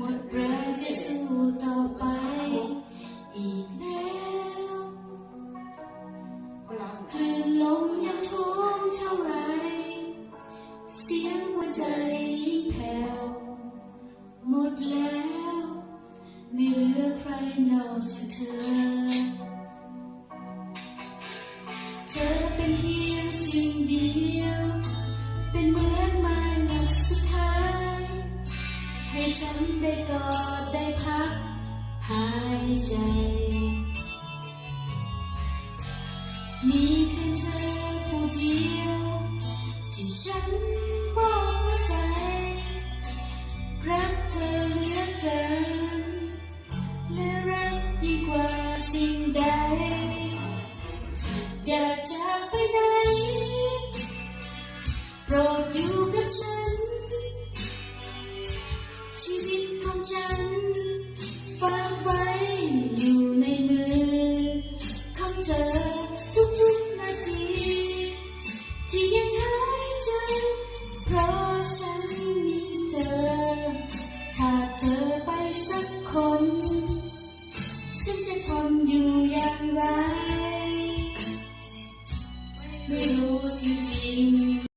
หมดแรงจะสู้ต่อไป อีกแล้วคลื่นลมยังท่วมเท่าไร เสียงหัวใจยิ่งแผ่วหมดแล้ว ไม่เหลือใครนอกจากเธอ ให้ฉันได้กอดได้พักหายใจ มีเพียงเธอผู้เดียวที่ฉัน ชีวิตของฉันฝากไว้อยู่ในมือของเธอทุกๆนาที ที่ยังหายใจเพราะฉันมีเธอขาดเธอไปสักคน ฉันจะทนอยู่อย่างไร ไม่รู้จริง